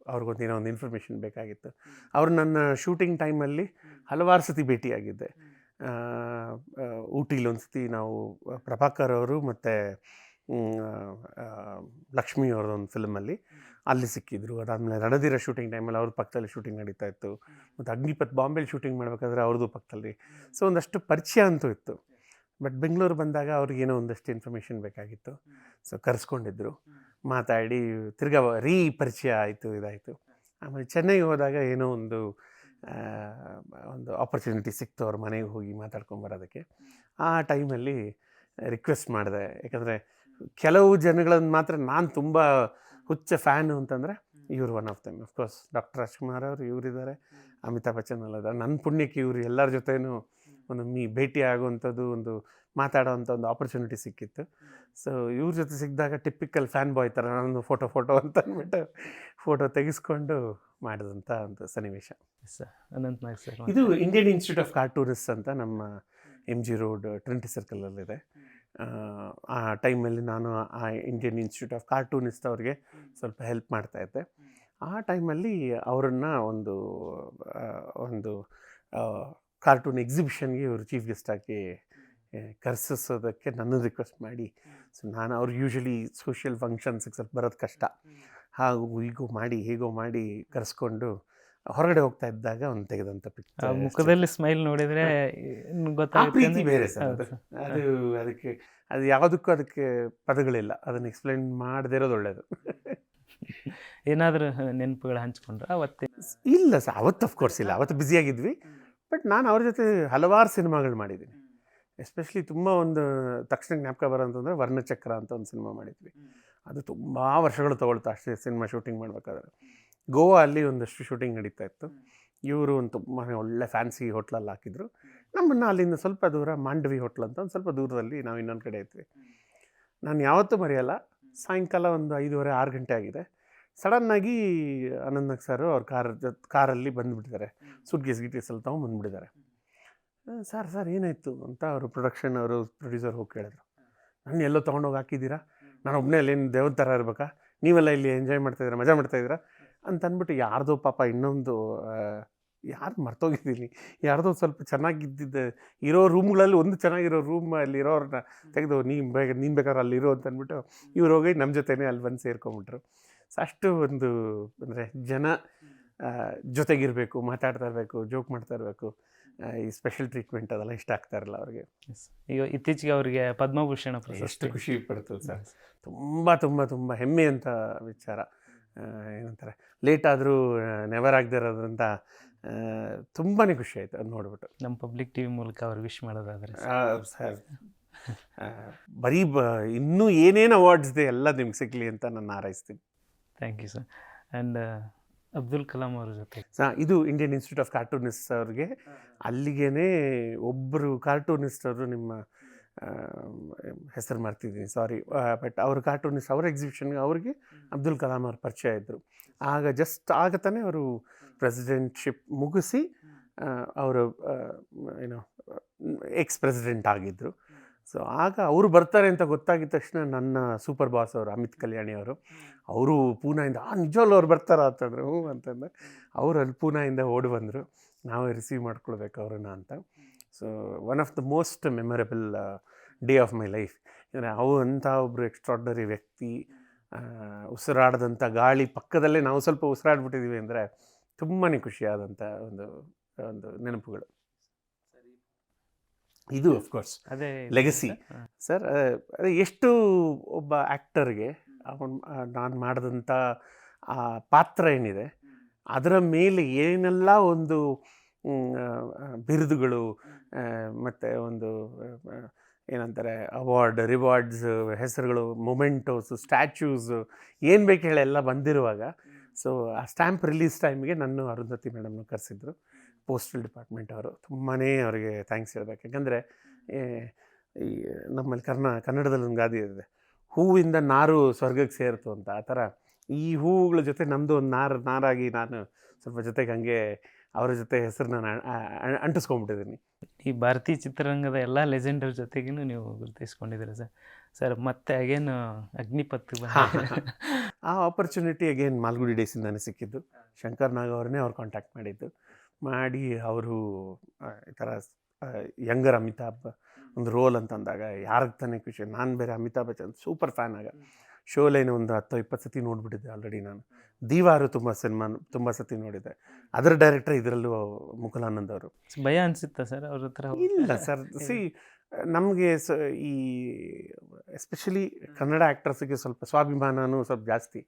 ಅವ್ರಿಗೊಂದು ಏನೋ ಒಂದು ಇನ್ಫಾರ್ಮೇಷನ್ ಬೇಕಾಗಿತ್ತು. ಅವರು ನನ್ನ ಶೂಟಿಂಗ್ ಟೈಮಲ್ಲಿ ಹಲವಾರು ಸತಿ ಭೇಟಿಯಾಗಿದ್ದೆ. ಊಟಿಲಿ ಒಂದು ಸತಿ ನಾವು ಪ್ರಭಾಕರ್ ಅವರು ಮತ್ತು ಲಕ್ಷ್ಮಿ ಅವ್ರದ್ದೊಂದು ಫಿಲ್ಮಲ್ಲಿ ಅಲ್ಲಿ ಸಿಕ್ಕಿದ್ರು. ಅದಾದಮೇಲೆ ರಣಧೀರ ಶೂಟಿಂಗ್ ಟೈಮಲ್ಲಿ ಅವ್ರ ಪಕ್ಕದಲ್ಲಿ ಶೂಟಿಂಗ್ ನಡೀತಾ ಇತ್ತು. ಮತ್ತು ಅಗ್ನಿಪತ್ ಬಾಂಬೆಲಿ ಶೂಟಿಂಗ್ ಮಾಡಬೇಕಾದ್ರೆ ಅವ್ರದ್ದು ಪಕ್ಕದಲ್ಲಿ. ಸೊ ಒಂದಷ್ಟು ಪರಿಚಯ ಅಂತೂ ಇತ್ತು. ಬಟ್ ಬೆಂಗಳೂರು ಬಂದಾಗ ಅವ್ರಿಗೇನೋ ಒಂದಷ್ಟು ಇನ್ಫಾರ್ಮೇಷನ್ ಬೇಕಾಗಿತ್ತು. ಸೊ ಕರೆಸ್ಕೊಂಡಿದ್ರು. ಮಾತಾಡಿ ತಿರ್ಗಾ ರೀ ಪರಿಚಯ ಆಯಿತು ಇದಾಯಿತು. ಆಮೇಲೆ ಚೆನ್ನೈಗೆ ಹೋದಾಗ ಏನೋ ಒಂದು ಒಂದು ಆಪರ್ಚುನಿಟಿ ಸಿಕ್ತು ಅವ್ರ ಮನೆಗೆ ಹೋಗಿ ಮಾತಾಡ್ಕೊಂಬರೋದಕ್ಕೆ ಆ ಟೈಮಲ್ಲಿ ರಿಕ್ವೆಸ್ಟ್ ಮಾಡಿದೆ. ಯಾಕಂದರೆ ಕೆಲವು ಜನಗಳನ್ನು ಮಾತ್ರ ನಾನು ತುಂಬ ಹುಚ್ಚ ಫ್ಯಾನು ಅಂತಂದರೆ ಇವರು one of them of course doctor Rajkumar ಅವರು ಇವರಿದ್ದಾರೆ. ಅಮಿತಾಬ್ ಬಚ್ಚನ್ ಅಲ್ಲದ ನನ್ನ ಪುಣ್ಯಕ್ಕೆ ಇವರು ಎಲ್ಲರ ಜೊತೆನೂ ಒಂದು ಮೀ ಭೇಟಿ ಆಗುವಂಥದ್ದು ಒಂದು ಮಾತಾಡೋವಂಥ ಒಂದು ಆಪರ್ಚುನಿಟಿ ಸಿಕ್ಕಿತ್ತು. ಸೊ ಇವ್ರ ಜೊತೆ ಸಿಕ್ಕಿದಾಗ ಟಿಪಿಕಲ್ ಫ್ಯಾನ್ ಬಾಯ್ ಥರ ನಾನು ಫೋಟೋ ಫೋಟೋ ಅಂತ ಅಂದ್ಬಿಟ್ಟು ಫೋಟೋ ತೆಗೆಸ್ಕೊಂಡು ಮಾಡಿದಂಥ ಒಂದು ಸನ್ನಿವೇಶ. ಸರ್. ಅನಂತ ನಾಗ್ ಸರ್ ಇದು ಇಂಡಿಯನ್ ಇನ್ಸ್ಟಿಟ್ಯೂಟ್ ಆಫ್ ಕಾರ್ಟೂನಿಸ್ಟ್ ಅಂತ ನಮ್ಮ ಎಂ ಜಿ ರೋಡ್ ಟ್ವೆಂಟಿ ಸರ್ಕಲಲ್ಲಿದೆ ಆ ಟೈಮಲ್ಲಿ ನಾನು ಆ ಇಂಡಿಯನ್ ಇನ್ಸ್ಟಿಟ್ಯೂಟ್ ಆಫ್ ಕಾರ್ಟೂನಿಸ್ಟ್ ಅವ್ರಿಗೆ ಸ್ವಲ್ಪ ಹೆಲ್ಪ್ ಮಾಡ್ತಾ ಇದ್ದೆ. ಆ ಟೈಮಲ್ಲಿ ಅವರನ್ನು ಒಂದು ಒಂದು ಕಾರ್ಟೂನ್ ಎಕ್ಸಿಬಿಷನ್ಗೆ ಇವರು ಚೀಫ್ ಗೆಸ್ಟ್ ಆಗಿ ಕರೆಸಿಸೋದಕ್ಕೆ ನನ್ನ ರಿಕ್ವೆಸ್ಟ್ ಮಾಡಿ. ಸೊ ನಾನು ಅವ್ರು ಯೂಶಲಿ ಸೋಷಿಯಲ್ ಫಂಕ್ಷನ್ಸಿಗೆ ಸ್ವಲ್ಪ ಬರೋದು ಕಷ್ಟ. ಹಾಗೂ ಹೀಗೋ ಮಾಡಿ ಹೇಗೋ ಮಾಡಿ ಕರೆಸ್ಕೊಂಡು ಹೊರಗಡೆ ಹೋಗ್ತಾ ಇದ್ದಾಗ ಒಂದು ತೆಗೆದಂಥ ಪಿಕ್ ಮುಖದಲ್ಲಿ ಸ್ಮೈಲ್ ನೋಡಿದ್ರೆ ಪ್ರೀತಿ ಬೇರೆ ಸರ್ ಅದು. ಅದು ಅದಕ್ಕೆ ಅದು ಯಾವುದಕ್ಕೂ ಅದಕ್ಕೆ ಪದಗಳಿಲ್ಲ. ಅದನ್ನು ಎಕ್ಸ್ಪ್ಲೈನ್ ಮಾಡದೇ ಇರೋದು ಒಳ್ಳೇದು. ಏನಾದ್ರೂ ನೆನಪುಗಳು ಹಂಚ್ಕೊಂಡ್ರೆ ಅವತ್ತೇ? ಇಲ್ಲ ಸರ್ ಅವತ್ತು ಅಫ್ಕೋರ್ಸ್ ಇಲ್ಲ. ಅವತ್ತು ಬ್ಯುಸಿಯಾಗಿದ್ವಿ ಬಟ್ ನಾನು ಅವ್ರ ಜೊತೆ ಹಲವಾರು ಸಿನಿಮಾಗಳು ಮಾಡಿದ್ದೀನಿ. ಎಸ್ಪೆಷಲಿ ತುಂಬ ಒಂದು ತಕ್ಷಣ ಜ್ಞಾಪಕ ಬರೋಂತಂದರೆ ವರ್ಣಚಕ್ರ ಅಂತ ಒಂದು ಸಿನಿಮಾ ಮಾಡಿದ್ವಿ. ಅದು ತುಂಬ ವರ್ಷಗಳು ತೊಗೊಳ್ತಾ ಅಷ್ಟೇ ಸಿನಿಮಾ ಶೂಟಿಂಗ್ ಮಾಡಬೇಕಾದ್ರೆ. ಗೋವಾ ಅಲ್ಲಿ ಒಂದಷ್ಟು ಶೂಟಿಂಗ್ ನಡೀತಾ ಇತ್ತು. ಇವರು ಒಂದು ತುಂಬಾ ಒಳ್ಳೆ ಫ್ಯಾನ್ಸಿ ಹೋಟ್ಲಲ್ಲಿ ಹಾಕಿದ್ರು. ನಮ್ಮನ್ನು ಅಲ್ಲಿಂದ ಸ್ವಲ್ಪ ದೂರ ಮಾಂಡವಿ ಹೋಟ್ಲ್ ಅಂತ ಒಂದು ಸ್ವಲ್ಪ ದೂರದಲ್ಲಿ ನಾವು ಇನ್ನೊಂದು ಕಡೆ ಇದ್ವಿ. ನಾನು ಯಾವತ್ತೂ ಮರೆಯಲ್ಲ. ಸಾಯಂಕಾಲ ಒಂದು ಐದೂವರೆ, ಆರು ಗಂಟೆ ಆಗಿದೆ. ಸಡನ್ನಾಗಿ ನಾಗ್ ಸರ್ ಅವ್ರ ಕಾರ್ ಕಾರಲ್ಲಿ ಬಂದುಬಿಟ್ಟಿದ್ದಾರೆ ಸುಟ್ ಗೀಸ್ ಗಿಟೀಸ್ ಎಲ್ಲ ತೊಗೊಂಬಂದ್ಬಿಟ್ಟಿದ್ದಾರೆ ಸರ್ ಸರ್ ಏನಾಯಿತು? ಅಂತ ಅವರು ಪ್ರೊಡಕ್ಷನ್ ಅವರು ಪ್ರೊಡ್ಯೂಸರ್ ಹೋಗಿ ಕೇಳಿದ್ರು. ನಾನು ಎಲ್ಲೋ ತೊಗೊಂಡೋಗಿ ಹಾಕಿದ್ದೀರಾ? ನಾನು ಒಬ್ಬನೇ ಅಲ್ಲಿ ಏನು ದೇವ್ರ ಥರ ಇರ್ಬೇಕಾ? ನೀವೆಲ್ಲ ಇಲ್ಲಿ ಎಂಜಾಯ್ ಮಾಡ್ತಾಯಿದ್ದೀರಾ ಮಜಾ ಮಾಡ್ತಾಯಿದ್ದೀರಾ ಅಂತ ಅಂದ್ಬಿಟ್ಟು ಯಾರ್ದೋ ಪಾಪ ಇನ್ನೊಂದು ಯಾರು ಮರ್ತೋಗಿದ್ದೀನಿ. ಯಾರ್ದೋ ಸ್ವಲ್ಪ ಚೆನ್ನಾಗಿದ್ದಿದ್ದ ಇರೋ ರೂಮ್ಗಳಲ್ಲಿ ಒಂದು ಚೆನ್ನಾಗಿರೋ ರೂಮ್ ಅಲ್ಲಿ ಇರೋರನ್ನ ತೆಗೆದು ನೀನು ಬೇಗ ನೀನು ಬೇಕಾದ್ರೆ ಅಲ್ಲಿ ಇರೋ ಅಂತ ಅಂದ್ಬಿಟ್ಟು ಇವ್ರು ಹೋಗಿ ನಮ್ಮ ಜೊತೆನೇ ಅಲ್ಲಿ ಬಂದು ಸೇರ್ಕೊಂಬಿಟ್ರು. ಸೊ ಅಷ್ಟು ಒಂದು ಅಂದರೆ ಜನ ಜೊತೆಗಿರಬೇಕು ಮಾತಾಡ್ತಾ ಇರಬೇಕು ಜೋಕ್ ಮಾಡ್ತಾ ಇರಬೇಕು. ಈ ಸ್ಪೆಷಲ್ ಟ್ರೀಟ್ಮೆಂಟ್ ಅದೆಲ್ಲ ಇಷ್ಟ ಆಗ್ತಾ ಇರಲ್ಲ ಅವ್ರಿಗೆ. ಈಗ ಇತ್ತೀಚೆಗೆ ಅವರಿಗೆ ಪದ್ಮಭೂಷಣ ಎಷ್ಟು ಖುಷಿ ಪಡ್ತದೆ ಸರ್. ತುಂಬ ತುಂಬ ತುಂಬ ಹೆಮ್ಮೆ ಅಂತ ವಿಚಾರ. ಏನಂತಾರೆ ಲೇಟ್ ಆದರೂ ನೆವರ್ ಆಗದೆ ಇರೋದ್ರಿಂದ ತುಂಬಾ ಖುಷಿ ಆಯಿತು ಅದು ನೋಡ್ಬಿಟ್ಟು. ನಮ್ಮ ಪಬ್ಲಿಕ್ ಟಿ ವಿ ಮೂಲಕ ಅವ್ರು ವಿಶ್ ಮಾಡೋದಾದ್ರೆ ಸರ್. ಬರೀ ಬ ಇನ್ನೂ ಏನೇನು ಅವಾರ್ಡ್ಸ್ ಇದೆ ಎಲ್ಲ ನಿಮ್ಗೆ ಸಿಗಲಿ ಅಂತ ನಾನು ಹಾರೈಸ್ತೀನಿ. Thank you sir and Abdul Kalam ಅವ್ರ ಜೊತೆ. ಇದು ಇಂಡಿಯನ್ ಇನ್ಸ್ಟಿಟ್ಯೂಟ್ ಆಫ್ ಕಾರ್ಟೂನಿಸ್ಟ್ ಅವ್ರಿಗೆ. ಅಲ್ಲಿಗೇನೆ ಒಬ್ಬರು ಕಾರ್ಟೂನಿಸ್ಟ್ ಅವರು ನಿಮ್ಮ ಹೆಸರು ಮಾಡ್ತಿದ್ದೀನಿ ಸಾರಿ ಬಟ್ ಅವರು ಕಾರ್ಟೂನಿಸ್ಟ್ ಅವ್ರ ಎಕ್ಸಿಬಿಷನ್ಗೆ ಅವ್ರಿಗೆ ಅಬ್ದುಲ್ ಕಲಾಂ ಅವ್ರ ಪರಿಚಯ ಇದ್ದರು ಆಗ ಜಸ್ಟ್ ಆಗ ತಾನೇ ಅವರು ಪ್ರೆಸಿಡೆಂಟ್ಶಿಪ್ ಮುಗಿಸಿ ಅವರು ಏನು ಎಕ್ಸ್ ಪ್ರೆಸಿಡೆಂಟ್ ಆಗಿದ್ದರು ಸೊ ಆಗ ಅವರು ಬರ್ತಾರೆ ಅಂತ ಗೊತ್ತಾಗಿದ ತಕ್ಷಣ ನನ್ನ ಸೂಪರ್ ಬಾಸ್ ಅವರು ಅಮಿತ್ ಕಲ್ಯಾಣಿ ಅವರು ಅವರು ಪೂನಾಯಿಂದ ಆ ನಿಜವಲ್ಲೂ ಅವ್ರು ಬರ್ತಾರಾ? ಅಂತಂದ್ರೆ. ಹ್ಞೂ ಅಂತಂದ್ರೆ ಅವರು ಅಲ್ಲಿ ಪೂನಾಯಿಂದ ಓಡಿ ಬಂದರು. ನಾವೇ ರಿಸೀವ್ ಮಾಡ್ಕೊಳ್ಬೇಕು ಅವ್ರನ್ನ ಅಂತ. So one of the most memorable day of my life ಅಂದರೆ ಅವು ಅಂಥ ಒಬ್ಬರು ಎಕ್ಸ್ಟ್ರಾಡ್ನರಿ ವ್ಯಕ್ತಿ ಉಸಿರಾಡದಂಥ ಗಾಳಿ ಪಕ್ಕದಲ್ಲೇ ನಾವು ಸ್ವಲ್ಪ ಉಸಿರಾಡ್ಬಿಟ್ಟಿದ್ದೀವಿ ಅಂದರೆ ತುಂಬಾ ಖುಷಿಯಾದಂಥ ಒಂದು ಒಂದು ನೆನಪುಗಳು. ಇದು ಅಫ್ಕೋರ್ಸ್ ಅದೇ ಲೆಗಸಿ ಸರ್ ಅದೇ ಎಷ್ಟು ಒಬ್ಬ ಆ್ಯಕ್ಟರ್ಗೆ ಅವನು ನಾನು ಮಾಡಿದಂಥ ಆ ಪಾತ್ರ ಏನಿದೆ ಅದರ ಮೇಲೆ ಏನೆಲ್ಲ ಒಂದು ಬಿರುದುಗಳು ಮತ್ತು ಒಂದು ಏನಂತಾರೆ ಅವಾರ್ಡ್ ರಿವಾರ್ಡ್ಸ್ ಹೆಸರುಗಳು ಮೊಮೆಂಟೋಸು ಸ್ಟ್ಯಾಚ್ಯೂಸು ಏನು ಬೇಕು ಹೇಳಿ ಎಲ್ಲ ಬಂದಿರುವಾಗ ಸೊ ಆ ಸ್ಟ್ಯಾಂಪ್ ರಿಲೀಸ್ ಟೈಮಿಗೆ ನನ್ನ ಅರುಂಧತಿ ಮೇಡಮ್ನ ಕರೆಸಿದ್ರು. ಪೋಸ್ಟಲ್ ಡಿಪಾರ್ಟ್ಮೆಂಟ್ ಅವರು ತುಂಬಾ ಅವರಿಗೆ ಥ್ಯಾಂಕ್ಸ್ ಹೇಳ್ಬೇಕು. ಯಾಕಂದರೆ ಈ ನಮ್ಮಲ್ಲಿ ಕರ್ನಾ ಕನ್ನಡದಲ್ಲಿ ಒಂದು ಗಾದಿ ಇದೆ. ಹೂವಿಂದ ನಾರು ಸ್ವರ್ಗಕ್ಕೆ ಸೇರಿತು ಅಂತ ಆ ಥರ. ಈ ಹೂವುಗಳ ಜೊತೆ ನಮ್ಮದು ಒಂದು ನಾರು ನಾರಾಗಿ ನಾನು ಸ್ವಲ್ಪ ಜೊತೆಗೆ ಹಂಗೆ ಅವರ ಜೊತೆ ಹೆಸರು ನಾನು ಅಂಟಿಸ್ಕೊಂಡ್ಬಿಟ್ಟಿದ್ದೀನಿ ಈ ಭಾರತೀಯ ಚಿತ್ರರಂಗದ ಎಲ್ಲ ಲೆಜೆಂಡರ್ ಜೊತೆಗೂ ನೀವು ಗುರುತಿಸ್ಕೊಂಡಿದ್ದೀರಾ ಸರ್? ಸರ್ ಮತ್ತೆ ಅಗೇನ್ ಅಗ್ನಿಪತ್ ಆ ಆಪರ್ಚುನಿಟಿ ಅಗೇನ್ ಮಾಲ್ಗುಡಿ ಡೇಸಿಂದಾನೆ ಸಿಕ್ಕಿದ್ದು. ಶಂಕರ್ ನಾಗ್ ಅವ್ರನ್ನೇ ಅವ್ರು ಕಾಂಟ್ಯಾಕ್ಟ್ ಮಾಡಿದ್ದು. ಮಾಡಿ ಅವರು ಈ ಥರ ಯಂಗರ್ ಅಮಿತಾಬ್ ಒಂದು ರೋಲ್ ಅಂತಂದಾಗ ಯಾರಿಗೆ ತಾನೇ ಖುಷಿ ನಾನು ಬೇರೆ ಅಮಿತಾಬ್ ಬಚ್ಚನ್ ಸೂಪರ್ ಫ್ಯಾನ್ ಆಗ. ಲೈನ್ ಒಂದು ಹತ್ತು ಇಪ್ಪತ್ತು ಸತಿ ನೋಡಿಬಿಟ್ಟಿದ್ದೆ ಆಲ್ರೆಡಿ ನಾನು. ದೀವಾರು ತುಂಬ ಸಿನಿಮಾ ತುಂಬ ಸತಿ ನೋಡಿದ್ದೆ. ಅದರ ಡೈರೆಕ್ಟರ್ ಇದರಲ್ಲೂ ಮುಕುಲಾನಂದ್ ಅವರು. ಭಯ ಅನಿಸುತ್ತ ಸರ್ ಅವ್ರ ಹತ್ರ ಇಲ್ಲ ಸರ್ ಸಿ ನಮಗೆ ಸ ಈ ಎಸ್ಪೆಷಲಿ ಕನ್ನಡ ಆ್ಯಕ್ಟರ್ಸಿಗೆ ಸ್ವಲ್ಪ ಸ್ವಾಭಿಮಾನನೂ ಸ್ವಲ್ಪ ಜಾಸ್ತಿ.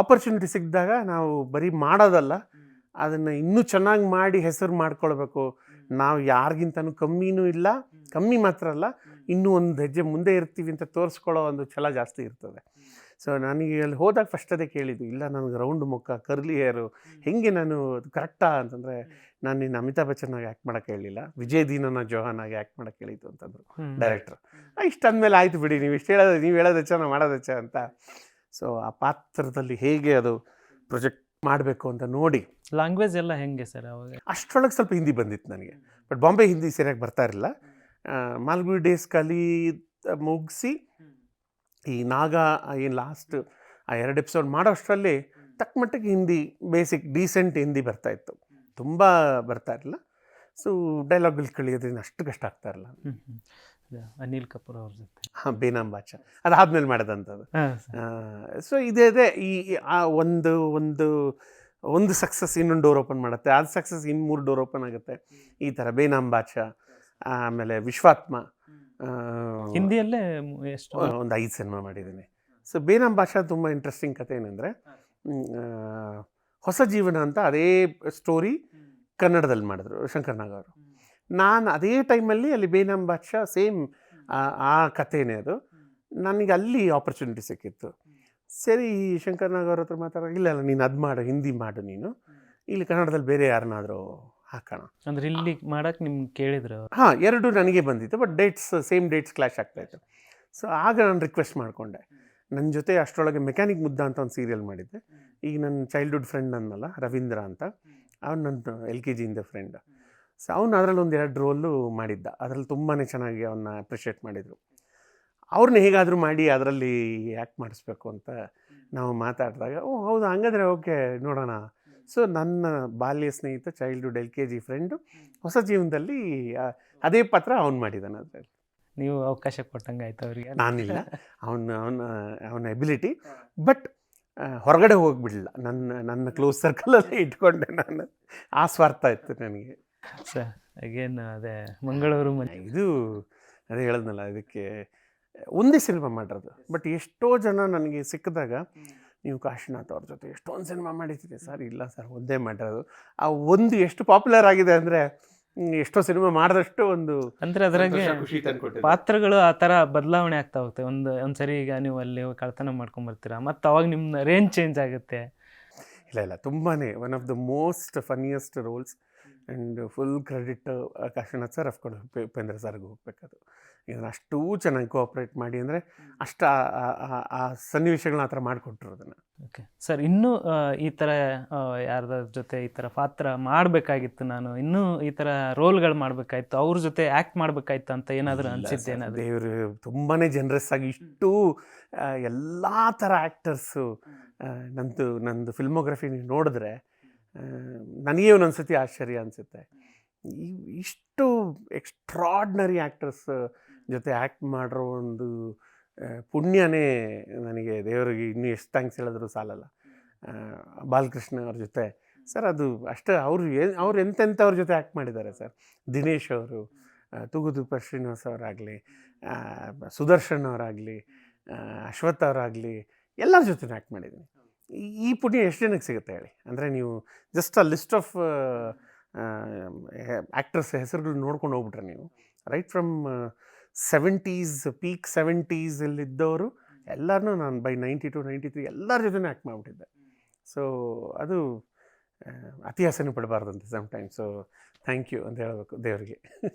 ಆಪರ್ಚುನಿಟಿ ಸಿಕ್ಕಿದಾಗ ನಾವು ಬರೀ ಮಾಡೋದಲ್ಲ ಅದನ್ನು ಇನ್ನೂ ಚೆನ್ನಾಗಿ ಮಾಡಿ ಹೆಸರು ಮಾಡ್ಕೊಳ್ಬೇಕು. ನಾವು ಯಾರಿಗಿಂತನೂ ಕಮ್ಮಿನೂ ಇಲ್ಲ ಕಮ್ಮಿ ಮಾತ್ರ ಅಲ್ಲ ಇನ್ನೂ ಒಂದು ಹೆಜ್ಜೆ ಮುಂದೆ ಇರ್ತೀವಿ ಅಂತ ತೋರಿಸ್ಕೊಳ್ಳೋ ಒಂದು ಛಲ ಜಾಸ್ತಿ ಇರ್ತದೆ. ಸೊ ನನಗೆ ಅಲ್ಲಿ ಹೋದಾಗ ಫಸ್ಟ್ ಅದೇ ಕೇಳಿದ್ದು ಇಲ್ಲ ನನಗೆ ರೌಂಡ್ ಮುಖ ಕರ್ಲಿ ಹೇರು ಹೆಂಗೆ ನಾನು ಕರೆಕ್ಟಾ ಅಂತಂದರೆ ನಾನು ನಿನ್ನ ಅಮಿತಾಬ್ ಆಗಿ ಆ್ಯಕ್ಟ್ ಮಾಡೋಕ್ಕೆ ಹೇಳಿಲ್ಲ ವಿಜಯ್ ದೀನನ ಜೋಹನ್ ಆಗಿ ಆ್ಯಕ್ಟ್ ಮಾಡೋಕ್ಕೆ ಹೇಳಿದ್ದು ಅಂತಂದರು ಡೈರೆಕ್ಟ್ರು ಡೈರೆಕ್ಟ್ರ್ ಇಷ್ಟು ಅಂದಮೇಲೆ ಆಯಿತು ಬಿಡಿ ನೀವು ಇಷ್ಟು ಹೇಳೋದು ನೀವು ಹೇಳೋದಚ್ಚ ನಾವು ಮಾಡೋದಚ್ಚ ಅಂತ. ಸೊ ಆ ಪಾತ್ರದಲ್ಲಿ ಹೇಗೆ ಅದು ಪ್ರೊಜೆಕ್ಟ್ ಮಾಡಬೇಕು ಅಂತ ನೋಡಿ. ಲ್ಯಾಂಗ್ವೇಜ್ ಎಲ್ಲ ಹೆಂಗೆ ಸರ್ ಅವಾಗ? ಅಷ್ಟರೊಳಗೆ ಸ್ವಲ್ಪ ಹಿಂದಿ ಬಂದಿತ್ತು ನನಗೆ. ಬಟ್ ಬಾಂಬೆ ಹಿಂದಿ ಸರಿಯಾಗಿ ಬರ್ತಾ ಇರಲಿಲ್ಲ. ಮಾಲ್ಗುಡಿ ಡೇಸ್ ಕಲಿ ಮುಗಿಸಿ ಈ ನಾಗ ಏನು ಲಾಸ್ಟ್ ಆ ಎರಡು ಎಪಿಸೋಡ್ ಮಾಡೋ ಅಷ್ಟರಲ್ಲಿ ತಕ್ಕ ಮಟ್ಟಿಗೆ ಹಿಂದಿ ಬೇಸಿಕ್ ಡೀಸೆಂಟ್ ಹಿಂದಿ ಬರ್ತಾ ಇತ್ತು. ತುಂಬ ಬರ್ತಾ ಇರಲಿಲ್ಲ. ಸೊ ಡೈಲಾಗ್ಗಳು ಕಳಿಯೋದ್ರಿಂದ ಅಷ್ಟು ಕಷ್ಟ ಆಗ್ತಾ ಇರಲಿಲ್ಲ. ಅನಿಲ್ ಕಪೂರ್ ಅವ್ರ ಜೊತೆ. ಹಾಂ ಬೇನಾಮ್ ಬಾಚ ಅದಾದ್ಮೇಲೆ ಮಾಡಿದಂಥದ್ದು. ಸೊ ಇದೇ ಇದೆ ಈ ಆ ಒಂದು ಒಂದು ಒಂದು ಸಕ್ಸಸ್ ಇನ್ನೊಂದು ಡೋರ್ ಓಪನ್ ಮಾಡುತ್ತೆ. ಅದು ಸಕ್ಸಸ್ ಇನ್ನು ಮೂರು ಡೋರ್ ಓಪನ್ ಆಗುತ್ತೆ. ಈ ಥರ ಬೇನಾಮ್ ಬಾಚ ಆಮೇಲೆ ವಿಶ್ವಾತ್ಮ ಹಿಂದಿಯಲ್ಲೇ ಎಷ್ಟು? ಒಂದು ಐದು ಸಿನಿಮಾ ಮಾಡಿದ್ದೀನಿ. ಸೊ ಬೇನಾಮ್ ಭಾಷಾ ತುಂಬ ಇಂಟ್ರೆಸ್ಟಿಂಗ್ ಕತೆ ಏನಂದರೆ ಹೊಸ ಜೀವನ ಅಂತ ಅದೇ ಸ್ಟೋರಿ ಕನ್ನಡದಲ್ಲಿ ಮಾಡಿದ್ರು ಶಂಕರ್ ನಾಗ್ ಅವರು. ನಾನು ಅದೇ ಟೈಮಲ್ಲಿ ಅಲ್ಲಿ ಬೇನಾಮ್ ಬಾದ್ಶಾ ಸೇಮ್ ಆ ಕಥೆನೇ ಅದು. ನನಗೆ ಅಲ್ಲಿ ಆಪರ್ಚುನಿಟಿ ಸಿಕ್ಕಿತ್ತು. ಸರಿ ಶಂಕರ್ ನಾಗ್ ಅವ್ರ ಹತ್ರ ಮಾತಾಡೋ ಇಲ್ಲ ಅಲ್ಲ ನೀನು ಅದು ಮಾಡು ಹಿಂದಿ ಮಾಡು ನೀನು. ಇಲ್ಲಿ ಕನ್ನಡದಲ್ಲಿ ಬೇರೆ ಯಾರನ್ನಾದರೂ ಹಾಕೋಣ. ಅಂದ್ರೆ ಇಲ್ಲಿ ಮಾಡೋಕ್ಕೆ ನಿಮ್ಗೆ ಕೇಳಿದ್ರು ಹಾಂ ಎರಡು ನನಗೆ ಬಂದಿತ್ತು but dates same dates clash ಆಗ್ತಾಯಿತ್ತು ಸೊ ಆಗ ನಾನು ರಿಕ್ವೆಸ್ಟ್ ಮಾಡಿಕೊಂಡೆ. ನನ್ನ ಜೊತೆ ಅಷ್ಟರೊಳಗೆ ಮೆಕ್ಯಾನಿಕ್ ಮುದ್ದ ಅಂತ ಒಂದು ಸೀರಿಯಲ್ ಮಾಡಿದ್ದೆ. ಈಗ ನನ್ನ ಚೈಲ್ಡ್ಹುಡ್ ಫ್ರೆಂಡ್ ಅನ್ನಲ್ಲ ರವೀಂದ್ರ ಅಂತ. ಅವ್ನು ನನ್ನ ಎಲ್ ಕೆ ಜಿಯಿಂದ ಫ್ರೆಂಡ್ ಸೊ ಅವನು ಅದರಲ್ಲಿ ಒಂದು ಎರಡು ರೋಲು ಮಾಡಿದ್ದ. ಅದರಲ್ಲಿ ತುಂಬಾ ಚೆನ್ನಾಗಿ ಅವನ್ನ ಅಪ್ರಿಷಿಯೇಟ್ ಮಾಡಿದರು. ಅವ್ರನ್ನ ಹೇಗಾದರೂ ಮಾಡಿ ಅದರಲ್ಲಿ ಆ್ಯಕ್ಟ್ ಮಾಡಿಸ್ಬೇಕು ಅಂತ ನಾವು ಮಾತಾಡಿದಾಗ ಓ ಹೌದು? ಹಂಗಾದ್ರೆ ಓಕೆ ನೋಡೋಣ. ಸೊ ನನ್ನ ಬಾಲ್ಯ ಸ್ನೇಹಿತ childhood L K G friend ಹೊಸ ಜೀವನದಲ್ಲಿ ಅದೇ ಪಾತ್ರ ಅವ್ನು ಮಾಡಿದ್ದಾನೆ ಅದರಲ್ಲಿ. ನೀವು ಅವಕಾಶ ಕೊಟ್ಟಂಗೆ ಆಯ್ತು ಅವರಿಗೆ? ನಾನಿಲ್ಲ. ಅವನ ಅವನ ಅವನ ಎಬಿಲಿಟಿ ಬಟ್ ಹೊರಗಡೆ ಹೋಗಿಬಿಡಲಿಲ್ಲ. ನನ್ನ ನನ್ನ ಕ್ಲೋಸ್ ಸರ್ಕಲಲ್ಲೇ ಇಟ್ಕೊಂಡೆ ನಾನು. ಆ ಸ್ವಾರ್ಥ ಇತ್ತು ನನಗೆ. ಸರ್ ಅಗೇನ್ ಅದೇ ಮಂಗಳೂರು ಮನೆ ಇದು ಅದೇ ಹೇಳಿದ್ನಲ್ಲ ಇದಕ್ಕೆ ಒಂದೇ ಸಿನಿಮಾ ಮಾಡಿರೋದು. ಬಟ್ ಎಷ್ಟೋ ಜನ ನನಗೆ ಸಿಕ್ಕಿದಾಗ ನೀವು ಕಾಶಿನಾಥ್ ಅವ್ರ ಜೊತೆ ಎಷ್ಟೊಂದು ಸಿನಿಮಾ ಮಾಡಿದ್ದೀರಿ ಸರ್? ಇಲ್ಲ ಸರ್ ಒಂದೇ ಮಾಡಿರೋದು. ಆ ಒಂದು ಎಷ್ಟು ಪಾಪ್ಯುಲರ್ ಆಗಿದೆ ಅಂದರೆ ಎಷ್ಟೋ ಸಿನಿಮಾ ಮಾಡಿದಷ್ಟು ಒಂದು ಅಂದರೆ ಅದರಾಗೆ. ಪಾತ್ರಗಳು ಆ ಥರ ಬದಲಾವಣೆ ಆಗ್ತಾ ಹೋಗುತ್ತೆ. ಒಂದು ಒಂದ್ಸರಿ ಈಗ ನೀವು ಅಲ್ಲಿ ಕಳ್ತನ ಮಾಡ್ಕೊಂಬರ್ತೀರ ಮತ್ತೆ ಅವಾಗ ನಿಮ್ಮ ರೇಂಜ್ ಚೇಂಜ್ ಆಗುತ್ತೆ. ಇಲ್ಲ ಇಲ್ಲ. ತುಂಬಾ one of the most funniest roles and full credit Kashinath sir ಅಫ್ಕೊಂಡು Upendra ಸರ್ಗೆ ಹೋಗ್ಬೇಕದು. ಇದನ್ನು ಅಷ್ಟೂ ಚೆನ್ನಾಗಿ ಕೋಆಪ್ರೇಟ್ ಮಾಡಿ ಅಂದರೆ ಅಷ್ಟು ಆ ಸನ್ನಿವೇಶಗಳನ್ನ ಆ ಥರ ಮಾಡಿಕೊಟ್ರು ಅದನ್ನು. ಓಕೆ ಸರ್ ಇನ್ನೂ ಈ ಥರ ಯಾರ್ದಾರ ಜೊತೆ ಈ ಥರ ಪಾತ್ರ ಮಾಡಬೇಕಾಗಿತ್ತು ನಾನು. ಇನ್ನೂ ಈ ಥರ ರೋಲ್ಗಳು ಮಾಡಬೇಕಾಯ್ತು. ಅವ್ರ ಜೊತೆ ಆ್ಯಕ್ಟ್ ಮಾಡಬೇಕಾಯ್ತು ಅಂತ ಏನಾದರೂ ಅನ್ಸಿದ್ದು ಏನಾದರೂ? ಇವರು ತುಂಬಾ ಜನರಸ್ ಆಗಿ ಇಷ್ಟು ಎಲ್ಲ ಥರ ಆ್ಯಕ್ಟರ್ಸು ನಂದು ನಂದು ಫಿಲ್ಮೋಗ್ರಫಿ ನೀವು ನೋಡಿದ್ರೆ ನನಗೆ ಒಂದೊಂದ್ಸತಿ ಆಶ್ಚರ್ಯ ಅನಿಸುತ್ತೆ. ಇಷ್ಟು ಎಕ್ಸ್ಟ್ರಾಡ್ನರಿ ಆ್ಯಕ್ಟರ್ಸ್ ಜೊತೆ ಆ್ಯಕ್ಟ್ ಮಾಡಿರೋ ಒಂದು ಪುಣ್ಯನೇ ನನಗೆ ದೇವರಿಗೆ ಇನ್ನೂ ಎಷ್ಟು ಥ್ಯಾಂಕ್ಸ್ ಹೇಳಿದ್ರು ಸಾಲಲ್ಲ. ಬಾಲಕೃಷ್ಣ ಅವ್ರ ಜೊತೆ, ಸರ್ ಅದು ಅಷ್ಟೇ, ಅವರು ಏನು ಅವ್ರು ಎಂತೆಂಥವ್ರ ಜೊತೆ ಆ್ಯಕ್ಟ್ ಮಾಡಿದ್ದಾರೆ ಸರ್? ದಿನೇಶ್ ಅವರು ತುಗುದೂಪ ಶ್ರೀನಿವಾಸ್ ಅವರಾಗಲಿ ಸುದರ್ಶನ್ ಅವರಾಗಲಿ ಅಶ್ವಥ್ ಅವರಾಗಲಿ ಎಲ್ಲರ ಜೊತೆ ಆ್ಯಕ್ಟ್ ಮಾಡಿದ್ದೀನಿ. ಈ- ಪುಣ್ಯ ಎಷ್ಟು ಜನಕ್ಕೆ ಸಿಗುತ್ತೆ ಹೇಳಿ? ಅಂದರೆ ನೀವು ಜಸ್ಟ್ ಆ ಲಿಸ್ಟ್ ಆಫ್ ಆ್ಯಕ್ಟ್ರಸ್ ಹೆಸರುಗಳು ನೋಡ್ಕೊಂಡು ಹೋಗ್ಬಿಟ್ರೆ ನೀವು ರೈಟ್ ಫ್ರಮ್ ಸೆವೆಂಟೀಸ್ ಪೀಕ್ ಸೆವೆಂಟೀಸಲ್ಲಿದ್ದವರು ಎಲ್ಲರನ್ನೂ ನಾನು by ninety two ninety three ಎಲ್ಲರ ಜೊತೆ ಆ್ಯಕ್ಟ್ ಮಾಡಿಬಿಟ್ಟಿದ್ದೆ. ಸೊ ಅದು ಅತಿ ಪಡಬಾರ್ದಂತೆ some time so thank you ಅಂತ ಹೇಳಬೇಕು ದೇವರಿಗೆ.